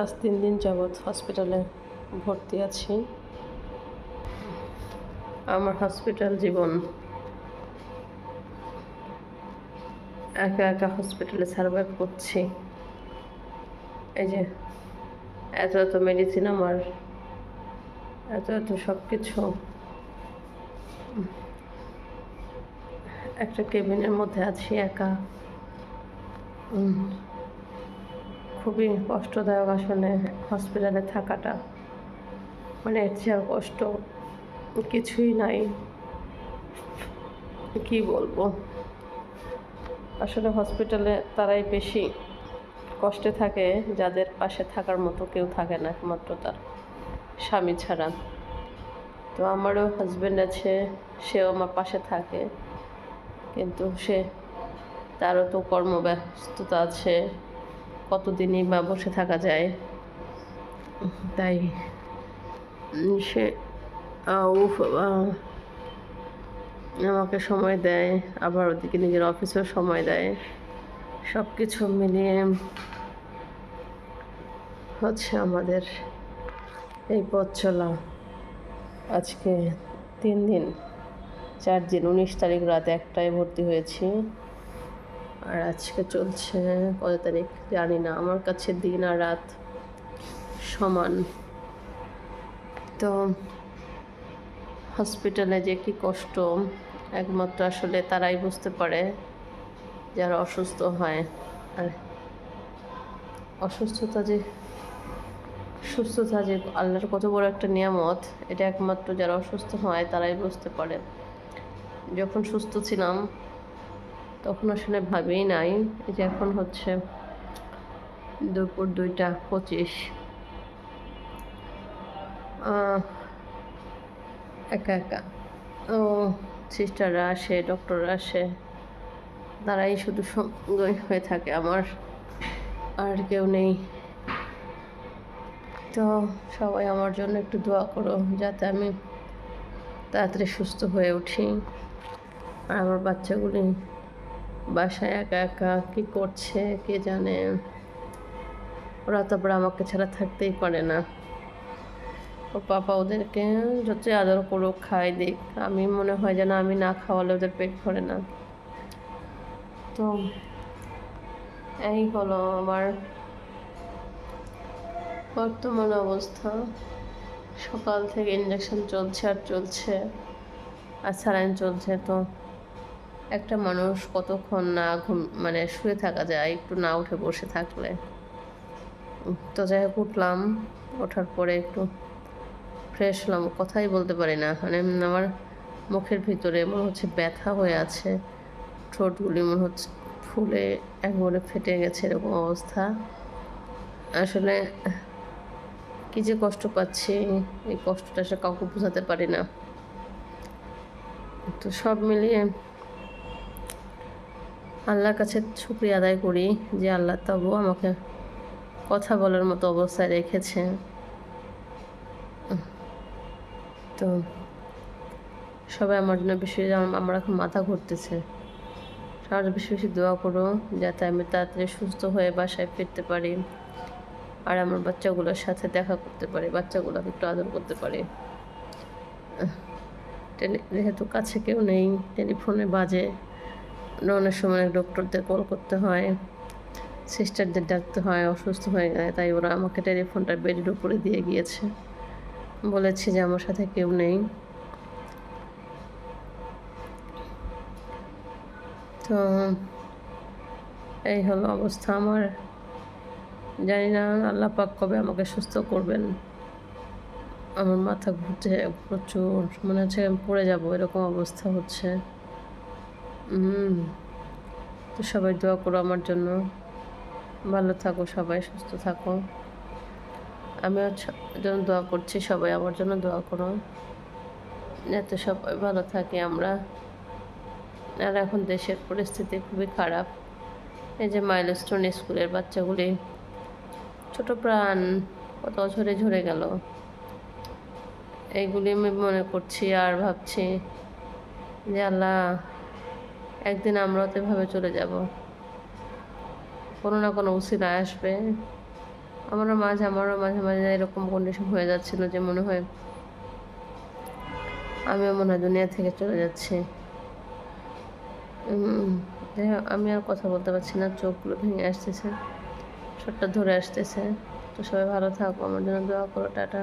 আজ তিন দিন যাবৎ হসপিটালে ভর্তি আছি। আমার হসপিটাল জীবন। একা একা হসপিটালে সার্ভাইভ করছি। এই যে, এত এত মেডিসিন আমার, এত এত সব কিছু একটা কেবিনের মধ্যে আছি একা। খুবই কষ্টদায়ক আসলে হসপিটালে থাকাটা। মানে এর চেয়ে কষ্ট কিছুই নাই। কি বলব? আসলে হসপিটালে তারাই বেশি কষ্টে থাকে, যাদের পাশে থাকার মতো কেউ থাকে না একমাত্র তার স্বামী ছাড়া। তো আমারও হাজব্যান্ড আছে, সেও আমার পাশে থাকে, কিন্তু সে তারও তো কর্মব্যস্ততা আছে কতদিনই বা বসে থাকা যায়। তাই সে আমাকে সময় দেয়, আবার ওদিকে নিজের অফিসেও সময় দেয়। সব কিছু মিলিয়ে হচ্ছে আমাদের এই পথ চলা। আজকে তিন দিন, চার দিন, উনিশ তারিখ রাত একটায় ভর্তি হয়েছি। আর আজকে চলছে কত তারিখ জানি না, আমার কাছে দিন আর রাত সমান। তো হসপিটালে যে কি কষ্ট, একমাত্র আসলে তারাই বুঝতে পারে যারা অসুস্থ হয়। আর অসুস্থতা যে, সুস্থতা যে আল্লাহর কত বড় একটা নিয়ামত, এটা একমাত্র যারা অসুস্থ হয় তারাই বুঝতে পারে। যখন সুস্থ ছিলাম তখন আসলে ভাবেই নাই এই যে এখন হচ্ছে দুপুর দুইটা পঁচিশ। একা একা। ও সিস্টাররা আসে ডক্টররা আসে, তারাই শুধু সঙ্গী হয়ে থাকে আমার। আর কেউ নেই। তো সবাই আমার জন্য একটু দোয়া করো যাতে আমি তাড়াতাড়ি সুস্থ হয়ে উঠি। আর আমার বাচ্চাগুলি বাসায় একা একা কী করছে, কে জানে? ওরা তারপরে আমাকে ছাড়া থাকতেই পারে না। ওর পাপা ওদেরকে যতই আদর করুক, খাই দিক। আমি মনে হয় যেন আমি না খাওয়ালে ওদের পেট ভরে না। তো এই হলো আমার বর্তমান অবস্থা। সকাল থেকে ইঞ্জেকশন চলছে আর চলছে। আর স্যালাইন চলছে তো। একটা মানুষ কতক্ষণ না ঘুম মানে শুয়ে থাকা যায়, একটু না উঠে বসে থাকলে। তো যাই হোক, উঠলাম, ওঠার পরে একটু ফ্রেশ হলাম, কথাই বলতে পারি না। মানে আমার মুখের ভিতরে মনে হচ্ছে ব্যথা হয়ে আছে, ঠোঁটগুলি মনে হচ্ছে ফুলে একবারে ফেটে গেছে এরকম অবস্থা। আসলে কী যে কষ্ট পাচ্ছি, এই কষ্টটা সে কাউকে বোঝাতে পারি না। তো সব মিলিয়ে আল্লাহর কাছে শুক্রিয়া আদায় করি যে আল্লাহ তবু আমাকে কথা বলার মতো অবস্থায় রেখেছে তো সবাই আমার জন্য বেশি আম- আমার এখন মাথা ঘুরতেছে সবাই বেশি বেশি দোয়া করো যাতে আমি তাড়াতাড়ি সুস্থ হয়ে বাসায় ফিরতে পারি আর আমার বাচ্চাগুলোর সাথে দেখা করতে পারি বাচ্চাগুলোকে একটু আদর করতে পারি। যেহেতু কাছে কেউ নেই, টেলিফোনে বাজে অনেক সময় ডক্টরদের কল করতে হয়, সিস্টারদের ডাকতে হয়, অসুস্থ হয়ে গেলে তাই ওরা আমাকে টেলিফোনটা বেডের উপরে দিয়ে গিয়েছে। বলেছে যে আমার সাথে কেউ নেই। তো এই হলো অবস্থা আমার। জানি না, আল্লাহ পাক কবে আমাকে সুস্থ করবেন। আমার মাথা ঘুরছে প্রচুর, মনে হচ্ছে পড়ে যাব, এরকম অবস্থা হচ্ছে। তো সবাই দোয়া করো আমার জন্য। ভালো থাকো সবাই, সুস্থ থাকো। আমিও জন্য দোয়া করছি, সবাই আমার জন্য দোয়া করো। যাতে সবাই ভালো থাকে আমরা। আর এখন দেশের পরিস্থিতি খুবই খারাপ। এই যে মাইলস্টোন স্কুলের বাচ্চাগুলি, ছোট প্রাণ, কত ঝরে ঝরে গেল। এইগুলি আমি মনে করছি আর ভাবছি যে আল্লাহ একদিন আমরাও তো এভাবে চলে যাব। কোনো না কোনো উসিলা আসবে। আমারও মাঝে আমারও মাঝে মাঝে এরকম কন্ডিশন হয়ে যাচ্ছিল যে মনে হয় আমিও মনে হয় দুনিয়া থেকে চলে যাচ্ছি। আমি আর কথা বলতে পারছি না, চোখগুলো ভেঙে আসতেছে ছোট্ট ধরে আসতেছে। তো সবাই ভালো থাকো, আমার জন্য দোয়া করো, টাটা।